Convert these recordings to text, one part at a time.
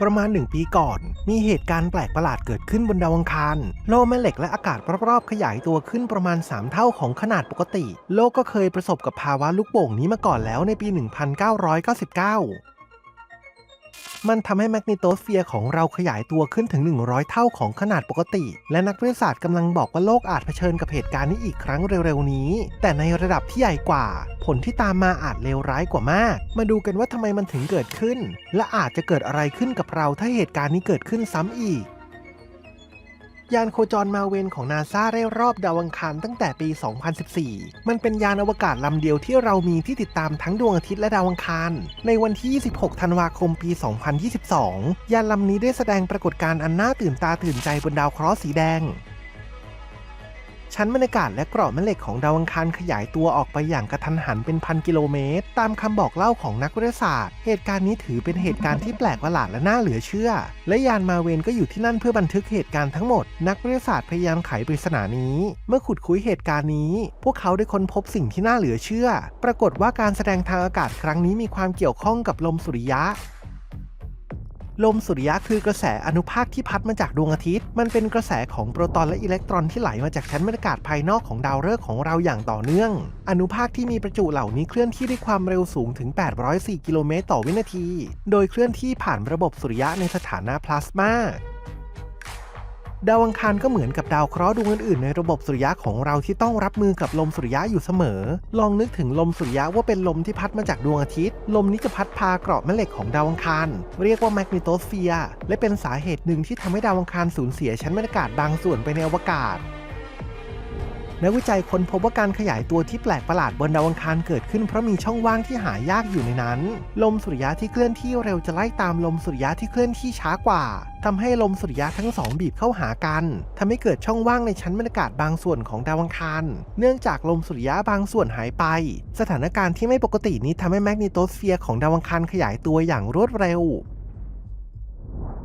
ประมาณหนึ่งปีก่อน มีเหตุการณ์แปลกประหลาดเกิดขึ้นบนดาวอังคาร โลกแม่เหล็กและอากาศรอบๆขยายตัวขึ้นประมาณ 3 เท่าของขนาดปกติ โลกก็เคยประสบกับภาวะลูกโป่งนี้มาก่อนแล้วในปี 1999 มันทำให้แมกนิโตสเฟียร์ของเราขยายตัวขึ้นถึง 100 เท่าของขนาดปกติ และนักวิทยาศาสตร์กำลังบอกว่าโลกอาจเผชิญกับเหตุการณ์นี้อีกครั้งเร็วๆนี้ แต่ในระดับที่ใหญ่กว่า ผลที่ตามมาอาจเลวร้ายกว่ามาก มาดูกันว่าทำไมมันถึงเกิดขึ้น และอาจจะเกิดอะไรขึ้นกับเราถ้าเหตุการณ์นี้เกิดขึ้นซ้ำอีก ยานโคจรมาเวนของนาซาได้รอบดาวอังคารตั้งแต่ปี 2014 มันเป็นยานอวกาศลำเดียวที่เรามีที่ติดตามทั้งดวงอาทิตย์และดาวอังคาร ในวันที่ 26 ธันวาคมปี 2022 ยานลำนี้ได้แสดงปรากฏการณ์อันน่าตื่นตาตื่นใจบนดาวเคราะห์สีแดง ชั้นบรรยากาศและกราะแม่เหล็กของดาวอังคารขยายตัวออกไปอย่างกระทันหันเป็นพันกิโลเมตร ตามคำบอกเล่าของนักวิทยาศาสตร์ เหตุการณ์นี้ถือเป็นเหตุการณ์ที่แปลกประหลาดและน่าเหลือเชื่อ และยานมาเวนก็อยู่ที่นั่นเพื่อบันทึกเหตุการณ์ทั้งหมด นักวิทยาศาสตร์พยายามไขปริศนานี้ เมื่อขุดคุยเหตุการณ์นี้ พวกเขาได้ค้นพบสิ่งที่น่าเหลือเชื่อ ปรากฏว่าการแสดงทางอากาศครั้งนี้มีความเกี่ยวข้องกับลมสุริยะ ลมสุริยะคือกระแสอนุภาคที่พัดมาจากดวงอาทิตย์ มันเป็นกระแสของโปรตอนและอิเล็กตรอนที่ไหลมาจากชั้นบรรยากาศภายนอกของดาวฤกษ์ของเราอย่างต่อเนื่อง อนุภาคที่มีประจุเหล่านี้เคลื่อนที่ด้วยความเร็วสูงถึง 804 กิโลเมตรต่อวินาที โดยเคลื่อนที่ผ่านระบบสุริยะในสถานะพลาสมา ดาวอังคารก็เหมือนกับดาวเคราะห์ดวงอื่นๆในระบบสุริยะของเราที่ต้องรับมือกับลมสุริยะอยู่เสมอ ลองนึกถึงลมสุริยะว่าเป็นลมที่พัดมาจากดวงอาทิตย์ ลมนี้จะพัดพาเกราะแม่เหล็กของดาวอังคารเรียกว่าแมกนิโตสเฟียร์และเป็นสาเหตุหนึ่งที่ทำให้ดาวอังคารสูญเสียชั้นบรรยากาศบางส่วนไปในอวกาศ นักวิจัยค้นพบว่าการขยายตัวที่แปลกประหลาดบนดาวอังคารเกิดขึ้นเพราะมีช่องว่างที่หายากอยู่ในนั้น ลมสุริยะที่เคลื่อนที่เร็วจะไล่ตามลมสุริยะที่เคลื่อนที่ช้ากว่าทำให้ลมสุริยะทั้งสองบีบเข้าหากันทำให้เกิดช่องว่างในชั้นบรรยากาศบางส่วนของดาวอังคาร เนื่องจากลมสุริยะบางส่วนหายไป สถานการณ์ที่ไม่ปกตินี้ทำให้แมกนิโตสเฟียร์ของดาวอังคารขยายตัวอย่างรวดเร็ว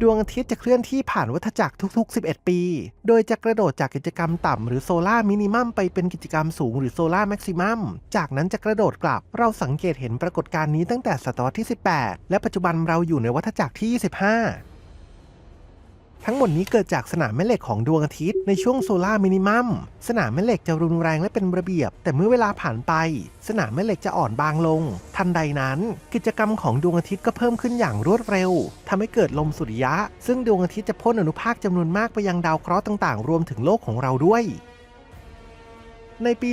ดวงอาทิตย์จะเคลื่อนที่ผ่านวัฏจักรทุก ๆ 11 ปี โดยจะกระโดดจากกิจกรรมต่ำหรือโซล่ามินิมัมไปเป็นกิจกรรมสูงหรือโซล่าแม็กซิมัม จากนั้นจะกระโดดกลับ เราสังเกตเห็นปรากฏการณ์นี้ตั้งแต่ศตวรรษที่ 18 และปัจจุบันเราอยู่ในวัฏจักรที่ 25 ทั้งหมดนี้เกิดจากสนามแม่เหล็กของดวงอาทิตย์ในช่วงโซลาร์มินิมัม สนามแม่เหล็กจะรุนแรงและเป็นระเบียบ แต่เมื่อเวลาผ่านไป สนามแม่เหล็กจะอ่อนบางลง ทันใดนั้น กิจกรรมของดวงอาทิตย์ก็เพิ่มขึ้นอย่างรวดเร็วทำให้เกิดลมสุริยะ ซึ่งดวงอาทิตย์จะพ่นอนุภาคจำนวนมากไปยังดาวเคราะห์ต่างๆ รวมถึงโลกของเราด้วย ในปี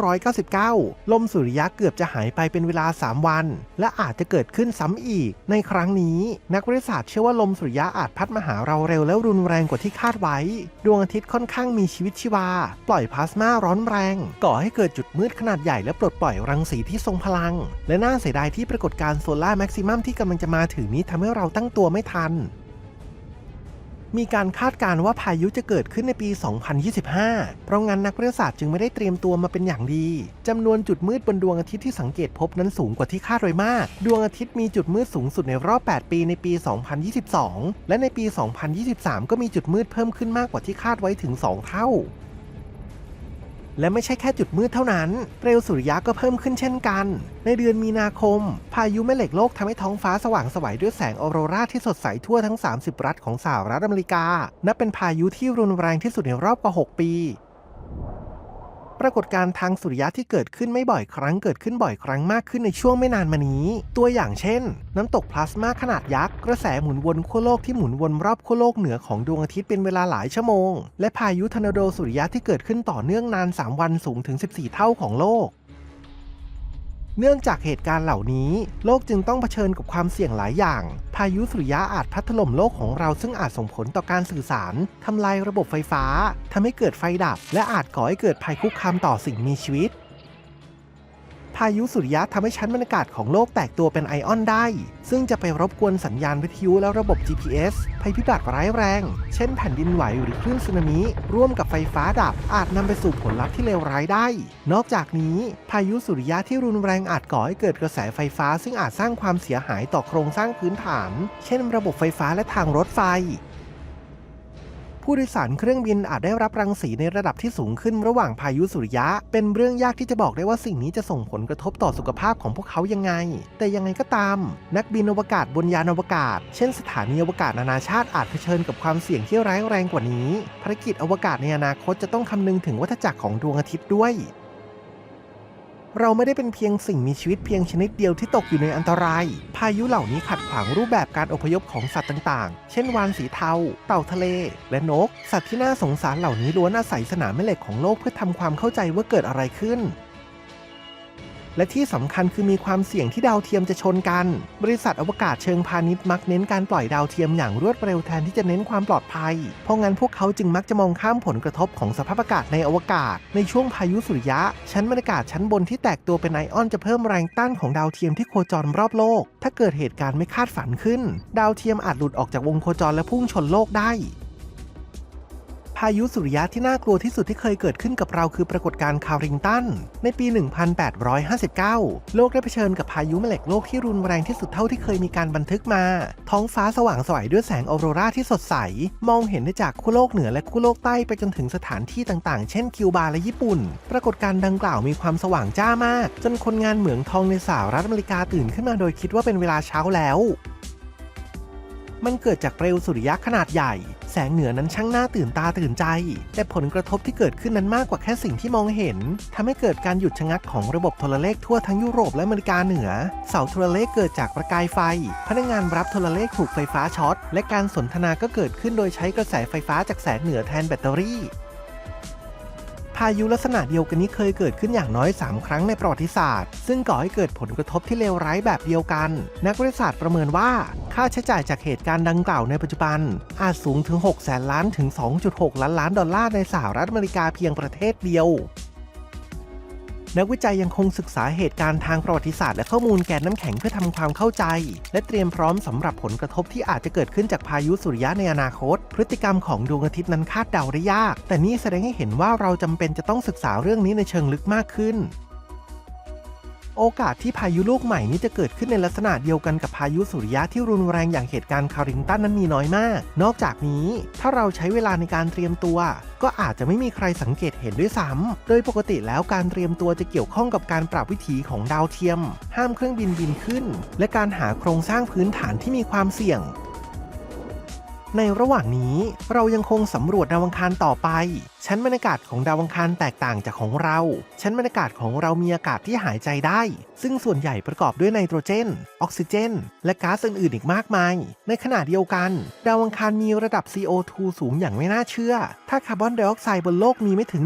1999 ลมสุริยะเกือบจะหายไปเป็นเวลา 3 วัน และอาจจะเกิดขึ้นซ้ำอีก ในครั้งนี้ นักวิทยาศาสตร์เชื่อว่าลมสุริยะอาจพัดมาหาเราเร็วและรุนแรงกว่าที่คาดไว้ ดวงอาทิตย์ค่อนข้างมีชีวิตชีวา ปล่อยพลาสมาร้อนแรง ก่อให้เกิดจุดมืดขนาดใหญ่และปลดปล่อยรังสีที่ทรงพลัง และน่าเสียดายที่ปรากฏการณ์โซลาร์แม็กซิมัมที่กำลังจะมาถึงนี้ทำให้เราตั้งตัวไม่ทัน มีการคาดการณ์ว่าพายุจะเกิดขึ้นในปี 2025 เพราะงั้นนักวิทยาศาสตร์จึงไม่ได้เตรียมตัวมาเป็นอย่างดีจำนวนจุดมืดบนดวงอาทิตย์ที่สังเกตพบนั้นสูงกว่าที่คาดไว้มาก ดวงอาทิตย์มีจุดมืดสูงสุดในรอบ 8 ปีในปี 2022 และในปี 2023 ก็มีจุดมืดเพิ่มขึ้นมากกว่าที่คาดไว้ถึง 2 เท่า และไม่ใช่แค่จุดมืดเท่านั้น เปลวสุริยะก็เพิ่มขึ้นเช่นกัน ในเดือนมีนาคม พายุแม่เหล็กโลกทำให้ท้องฟ้าสว่างสวัยด้วยแสงออโรราที่สดใสทั่วทั้ง 30 รัฐของสหรัฐอเมริกา นับเป็นพายุที่รุนแรงที่สุดในรอบกว่า 6 ปี รากฏการณ์ทางสุริยะที่เกิดขึ้นไม่บ่อยครั้งเกิดขึ้นบ่อยครั้งมากขึ้นในช่วงไม่นานมานี้ ตัวอย่างเช่น น้ำตกพลาสมาขนาดยักษ์กระแสหมุนวนขั้วโลกที่หมุนวนรอบขั้วโลกเหนือของดวงอาทิตย์เป็นเวลาหลายชั่วโมง และพายุทอร์นาโดสุริยะที่เกิดขึ้นต่อเนื่องนาน 3 วันสูงถึง 14 เท่าของโลก เนื่องจากเหตุการณ์เหล่านี้ โลกจึงต้องเผชิญกับความเสี่ยงหลายอย่าง พายุสุริยะอาจพัดถล่มโลกของเราซึ่งอาจส่งผลต่อการสื่อสารทำลายระบบไฟฟ้าทำให้เกิดไฟดับ และอาจก่อให้เกิดภัยคุกคามต่อสิ่งมีชีวิต พายุสุริยะทำให้ชั้นบรรยากาศของโลกแตกตัวเป็นไอออนได้ ซึ่งจะไปรบกวนสัญญาณวิทยุและระบบ GPS ภัยพิบัติร้ายแรง เช่นแผ่นดินไหวหรือคลื่นสึนามิ ร่วมกับไฟฟ้าดับ อาจนำไปสู่ผลลัพธ์ที่เลวร้ายได้ นอกจากนี้ พายุสุริยะที่รุนแรงอาจก่อให้เกิดกระแสไฟฟ้า ซึ่งอาจสร้างความเสียหายต่อโครงสร้างพื้นฐาน เช่น ระบบไฟฟ้าและทางรถไฟ ผู้โดยสารเครื่องบินอาจได้รับรังสีในระดับที่สูงขึ้นระหว่างพายุสุริยะ เป็นเรื่องยากที่จะบอกได้ว่าสิ่งนี้จะส่งผลกระทบต่อสุขภาพของพวกเขายังไง แต่ยังไงก็ตาม นักบินอวกาศบนยานอวกาศ เช่นสถานีอวกาศนานาชาติอาจเผชิญกับความเสี่ยงที่ร้ายแรงกว่านี้ ภารกิจอวกาศในอนาคตจะต้องคำนึงถึงวัฏจักรของดวงอาทิตย์ด้วย เราไม่ได้เป็นเพียงสิ่งมีชีวิตเพียงชนิดเดียวที่ตกอยู่ในอันตราย พายุเหล่านี้ขัดขวางรูปแบบการอพยพของสัตว์ต่างๆ เช่นวานสีเทา เต่าทะเล และนก สัตว์ที่น่าสงสารเหล่านี้ล้วนอาศัยสนามแม่เหล็กของโลกเพื่อทำความเข้าใจว่าเกิดอะไรขึ้น และที่สำคัญคือมีความเสี่ยงที่ดาวเทียมจะชนกัน บริษัทอวกาศเชิงพาณิชย์มักเน้นการปล่อยดาวเทียมอย่างรวดเร็วแทนที่จะเน้นความปลอดภัย เพราะงั้นพวกเขาจึงมักจะมองข้ามผลกระทบของสภาพอากาศในอวกาศ ในช่วงพายุสุริยะ ชั้นบรรยากาศชั้นบนที่แตกตัวเป็นไอออนจะเพิ่มแรงต้านของดาวเทียมที่โคจรรอบโลก ถ้าเกิดเหตุการณ์ไม่คาดฝันขึ้น ดาวเทียมอาจหลุดออกจากวงโคจรและพุ่งชนโลกได้ พายุสุริยะที่น่ากลัวที่สุดที่เคยเกิดขึ้นกับเราคือปรากฏการณ์คาริงตัน ในปี 1859 โลกได้เผชิญกับพายุแม่เหล็กโลกที่รุนแรงที่สุดเท่าที่เคยมีการบันทึกมา ท้องฟ้าสว่างสวยด้วยแสงออโรราที่สดใส มองเห็นได้จากขั้วโลกเหนือและขั้วโลกใต้ไปจนถึงสถานที่ต่างๆ เช่นคิวบาและญี่ปุ่น ปรากฏการณ์ดังกล่าวมีความสว่างจ้ามาก จนคนงานเหมืองทองในสหรัฐอเมริกาตื่นขึ้นมาโดยคิดว่าเป็นเวลาเช้าแล้ว มันเกิดจากเปลวสุริยะขนาดใหญ่ แสงเหนือนั้นช่างน่าตื่นตาตื่นใจ แต่ผลกระทบที่เกิดขึ้นนั้นมากกว่าแค่สิ่งที่มองเห็นทำให้เกิดการหยุดชะงักของระบบโทรเลขทั่วทั้งยุโรปและอเมริกาเหนือ เสาโทรเลขเกิดจากประกายไฟ พนักงานรับโทรเลขถูกไฟฟ้าช็อต และการสนทนาก็เกิดขึ้นโดยใช้กระแสไฟฟ้าจากแสงเหนือแทนแบตเตอรี่ พายุลักษณะเดียวกันนี้เคยเกิดขึ้นอย่างน้อย 3 ครั้งในประวัติศาสตร์ ซึ่งก่อให้เกิดผลกระทบที่เลวร้ายแบบเดียวกัน นักวิทยาศาสตร์ประเมินว่า ค่าใช้จ่ายจากเหตุการณ์ดังกล่าวในปัจจุบัน อาจสูงถึง 6 แสนล้านถึง 2.6 ล้านล้านดอลลาร์ในสหรัฐอเมริกาเพียงประเทศเดียว นักวิจัยยังคงศึกษาเหตุการณ์ทางประวัติศาสตร์และข้อมูลแกนน้ำแข็งเพื่อทำความเข้าใจ และเตรียมพร้อมสำหรับผลกระทบที่อาจจะเกิดขึ้นจากพายุสุริยะในอนาคต พฤติกรรมของดวงอาทิตย์นั้นคาดเดาได้ยาก แต่นี่แสดงให้เห็นว่าเราจำเป็นจะต้องศึกษาเรื่องนี้ในเชิงลึกมากขึ้น โอกาสที่พายุลูกใหม่นี้จะเกิดขึ้นในลักษณะเดียวกันกับพายุสุริยะที่รุนแรงอย่างเหตุการณ์คาริงตันนั้นมีน้อยมาก นอกจากนี้ถ้าเราใช้เวลาในการเตรียมตัว ก็อาจจะไม่มีใครสังเกตเห็นด้วยซ้ำโดยปกติแล้วการเตรียมตัวจะเกี่ยวข้องกับการปรับวิถีของดาวเทียม ห้ามเครื่องบินบินขึ้น และการหาโครงสร้างพื้นฐานที่มีความเสี่ยง ในระหว่างนี้เรายังคงสำรวจดาวอังคารต่อไป ชั้นบรรยากาศของดาวอังคารแตกต่างจากของเรา ชั้นบรรยากาศของเรามีอากาศที่หายใจได้ ซึ่งส่วนใหญ่ประกอบด้วยไนโตรเจน ออกซิเจน และก๊าซอื่นๆอีกมากมาย ในขณะเดียวกัน ดาวอังคารมีระดับ CO2 สูงอย่างไม่น่าเชื่อ ถ้าคาร์บอนไดออกไซด์บนโลกมีไม่ถึง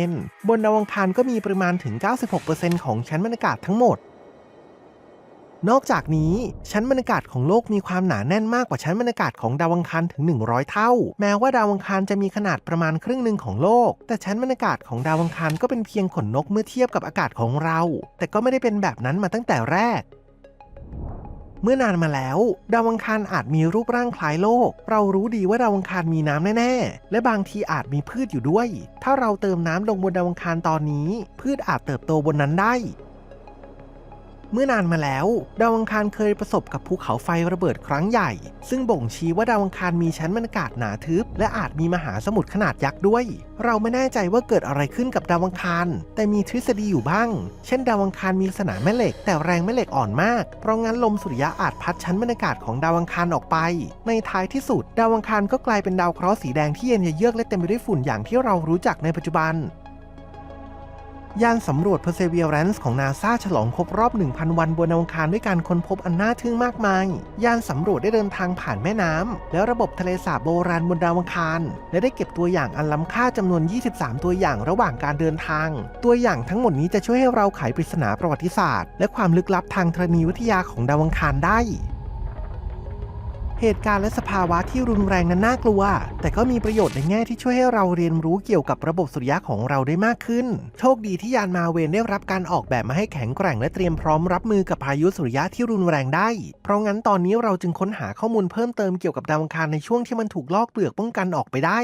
1%บนดาวอังคารก็มีปริมาณถึง 96%ของชั้นบรรยากาศทั้งหมด นอกจากนี้ชั้นบรรยากาศของโลกมีความหนาแน่นมากกว่าชั้นบรรยากาศของดาวอังคารถึง 100 เท่า แม้ว่าดาวอังคารจะมีขนาดประมาณครึ่งหนึ่งของโลก แต่ชั้นบรรยากาศของดาวอังคารก็เป็นเพียงขนนกเมื่อเทียบกับอากาศของเรา แต่ก็ไม่ได้เป็นแบบนั้นมาตั้งแต่แรกเมื่อนานมาแล้ว ดาวอังคารอาจมีรูปร่างคล้ายโลก เรารู้ดีว่าดาวอังคารมีน้ำแน่ๆ และบางทีอาจมีพืชอยู่ด้วย ถ้าเราเติมน้ำลงบนดาวอังคารตอนนี้ พืชอาจเติบโตบนนั้นได้ เมื่อนานมาแล้วดาวอังคารเคยประสบกับภูเขาไฟระเบิดครั้งใหญ่ ซึ่งบ่งชี้ว่าดาวอังคารมีชั้นบรรยากาศหนาทึบ และอาจมีมหาสมุทรขนาดยักษ์ด้วย เราไม่แน่ใจว่าเกิดอะไรขึ้นกับดาวอังคาร แต่มีทฤษฎีอยู่บ้าง เช่น ดาวอังคารมีสนามแม่เหล็ก แต่แรงแม่เหล็กอ่อนมาก เพราะงั้นลมสุริยะอาจพัดชั้นบรรยากาศของดาวอังคารออกไป ในท้ายที่สุด ดาวอังคารก็กลายเป็นดาวเคราะห์สีแดงที่เย็นเยือกและเต็มไปด้วยฝุ่นอย่างที่เรารู้จักในปัจจุบัน ยานสำรวจ Perseverance ของนาซาฉลองครบรอบ 1,000 วันบนดาวอังคารด้วยการค้นพบอันน่าทึ่งมากมาย ยานสำรวจได้เดินทางผ่านแม่น้ำ และระบบทะเลสาบโบราณบนดาวอังคาร และได้เก็บตัวอย่างอันล้ำค่าจำนวน 23 ตัวอย่างระหว่างการเดินทาง ตัวอย่างทั้งหมดนี้จะช่วยให้เราไขปริศนาประวัติศาสตร์ และความลึกลับทางธรณีวิทยาของดาวอังคารได้ เหตุการณ์และสภาวะที่รุนแรงนั้นน่ากลัว แต่ก็มีประโยชน์ในแง่ที่ช่วยให้เราเรียนรู้เกี่ยวกับระบบสุริยะของเราได้มากขึ้น โชคดีที่ยานมาเวนได้รับการออกแบบมาให้แข็งแกร่งและเตรียมพร้อมรับมือกับพายุสุริยะที่รุนแรงได้ เพราะงั้นตอนนี้เราจึงค้นหาข้อมูลเพิ่มเติมเกี่ยวกับดาวอังคารในช่วงที่มันถูกลอกเปลือกป้องกันออกไปได้